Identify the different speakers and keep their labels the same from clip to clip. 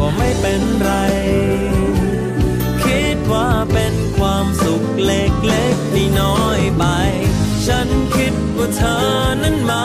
Speaker 1: ว่าไม่เป็นไร คิดว่าเป็นความสุขเล็กๆที่น้อยไป ฉันคิดว่าเธอนั้นมา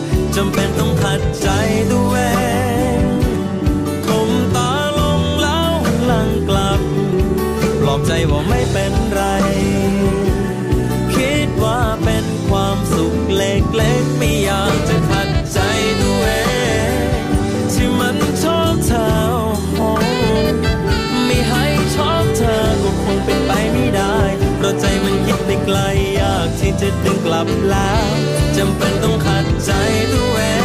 Speaker 1: จำเป็นต้องขัดใจตัวเองคมตาลงแล้วหลังกลับ ปลอบใจว่าไม่เป็นไร คิดว่าเป็นความสุขเล็กๆไม่อยากจะขัดใจตัวเองที่มันชอบเธอโอ้โหไม่ให้ชอบเธอก็คงเป็นไปไม่ได้เพราะใจมันคิดไปไกลอยากที่จะดึงกลับแล้ว จำเป็นต้องขัดใจตัวเอง